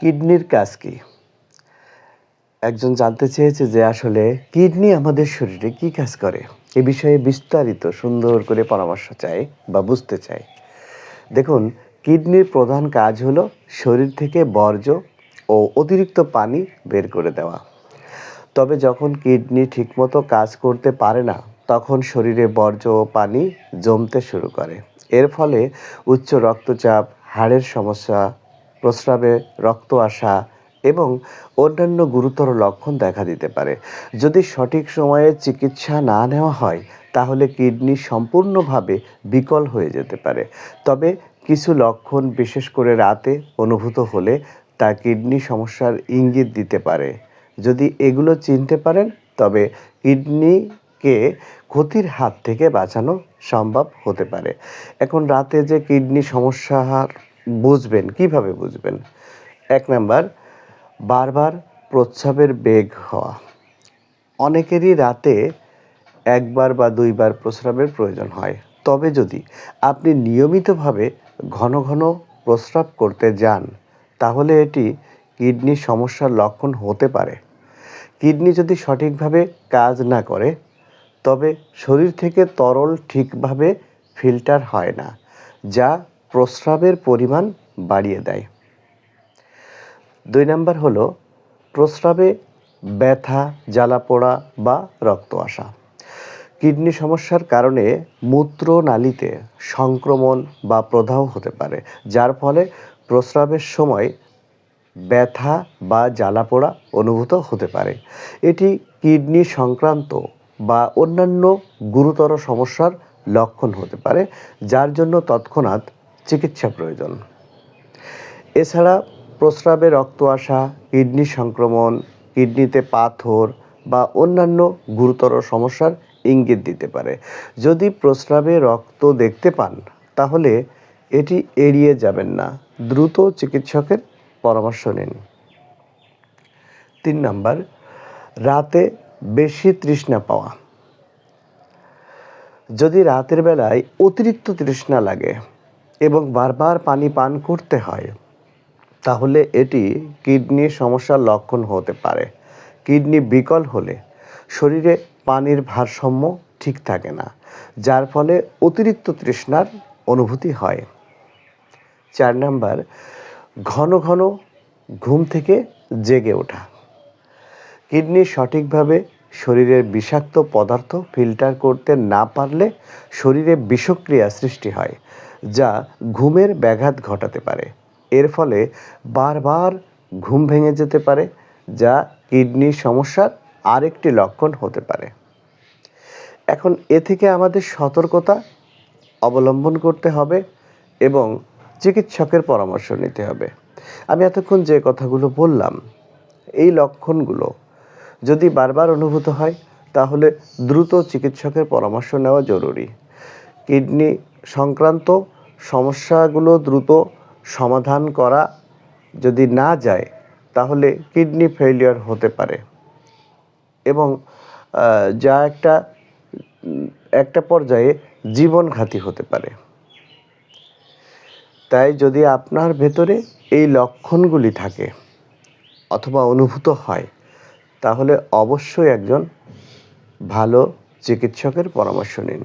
কিডনির কাজ কি? একজন জানতে চেয়েছে যে আসলে কিডনি আমাদের শরীরে কি কাজ করে? এ বিষয়ে বিস্তারিত সুন্দর করে পরামর্শ চাই বা বুঝতে চাই। দেখুন, কিডনির প্রধান কাজ হলো শরীর থেকে বর্জ্য ও অতিরিক্ত পানি বের করে দেওয়া। তবে যখন কিডনি ঠিকমতো কাজ করতে পারে না, তখন শরীরে বর্জ্য ও পানি জমতে শুরু করে। এর ফলে উচ্চ রক্তচাপ, হাড়ের সমস্যা প্রস্রাবে রক্ত আসা এবং অন্যান্য গুরুতর লক্ষণ দেখা দিতে পারে। যদি সঠিক সময়ে চিকিৎসা না নেওয়া হয়, তাহলে কিডনি সম্পূর্ণভাবে বিকল হয়ে যেতে পারে। তবে কিছু লক্ষণ বিশেষ করে রাতে অনুভূত হলে তা কিডনি সমস্যার ইঙ্গিত দিতে পারে। যদি এগুলো চিনতে পারেন, তবে কিডনিকে ক্ষতির হাত থেকে বাঁচানো সম্ভব হতে পারে। এখন রাতে যে কিডনি সমস্যা বুঝবেন, কীভাবে বুঝবেন? এক নাম্বার, বারবার প্রস্রাবের বেগ হওয়া। অনেকেরই রাতে একবার বা দুইবার প্রস্রাবের প্রয়োজন হয়। তবে যদি আপনি নিয়মিতভাবে ঘন ঘন প্রস্রাব করতে যান, তাহলে এটি কিডনির সমস্যার লক্ষণ হতে পারে। কিডনি যদি সঠিকভাবে কাজ না করে, তবে শরীর থেকে তরল ঠিকভাবে ফিল্টার হয় না, যা প্রস্রাবের পরিমাণ বাড়িয়ে দেয়। দুই নাম্বার হলো প্রস্রাবে ব্যথা জ্বালা পোড়া বা রক্ত আসা। কিডনি সমস্যার কারণে মূত্রনালীতে সংক্রমণ বা প্রদাহ হতে পারে, যার ফলে প্রস্রাবের সময় ব্যথা বা জ্বালা পোড়া অনুভূত হতে পারে। এটি কিডনি সংক্রান্ত বা অন্যান্য গুরুতর সমস্যার লক্ষণ হতে পারে, যার জন্য তৎক্ষণাৎ চিকিৎসা প্রয়োজন। এছাড়া প্রস্রাবে রক্ত আসা, কিডনি সংক্রমণ, কিডনিতে পাথর বা অন্যান্য গুরুতর সমস্যার ইঙ্গিত দিতে পারে। যদি প্রস্রাবে রক্ত দেখতে পান, তাহলে এটি এড়িয়ে যাবেন না। দ্রুত চিকিৎসকের পরামর্শ নিন। তিন নাম্বার, রাতে বেশি তৃষ্ণা পাওয়া। যদি রাতের বেলায় অতিরিক্ত তৃষ্ণা লাগে এবং বারবার পানি পান করতে হয়। তাহলে এটি কিডনির সমস্যার লক্ষণ হতে পারে। কিডনি বিকল হলে শরীরে পানির ভারসাম্য ঠিক থাকে না, যার ফলে অতিরিক্ত তৃষ্ণার অনুভূতি হয়। চার নাম্বার, ঘন ঘন ঘুম থেকে জেগে ওঠা। কিডনি সঠিকভাবে শরীরের বিষাক্ত পদার্থ ফিল্টার করতে না পারলে শরীরে বিষক্রিয়া সৃষ্টি হয় যা ঘুমের ব্যাঘাত ঘটাতে পারে। এর ফলে বারবার ঘুম ভেঙে যেতে পারে, যা কিডনির সমস্যার আরেকটি লক্ষণ হতে পারে। এখন এ থেকে আমাদের সতর্কতা অবলম্বন করতে হবে এবং চিকিৎসকের পরামর্শ নিতে হবে। আমি এতক্ষণ যে কথাগুলো বললাম, এই লক্ষণগুলো যদি বারবার অনুভূত হয়, তাহলে দ্রুত চিকিৎসকের পরামর্শ নেওয়া জরুরি। কিডনি সংক্রান্ত সমস্যাগুলো দ্রুত সমাধান করা যদি না যায়, তাহলে কিডনি ফেলিয়ার হতে পারে। এবং যা একটা একটা পর্যায়ে জীবনঘাতী হতে পারে। তাই যদি আপনার ভেতরে এই লক্ষণগুলি থাকে অথবা অনুভূত হয়, তাহলে অবশ্যই একজন ভালো চিকিৎসকের পরামর্শ নিন।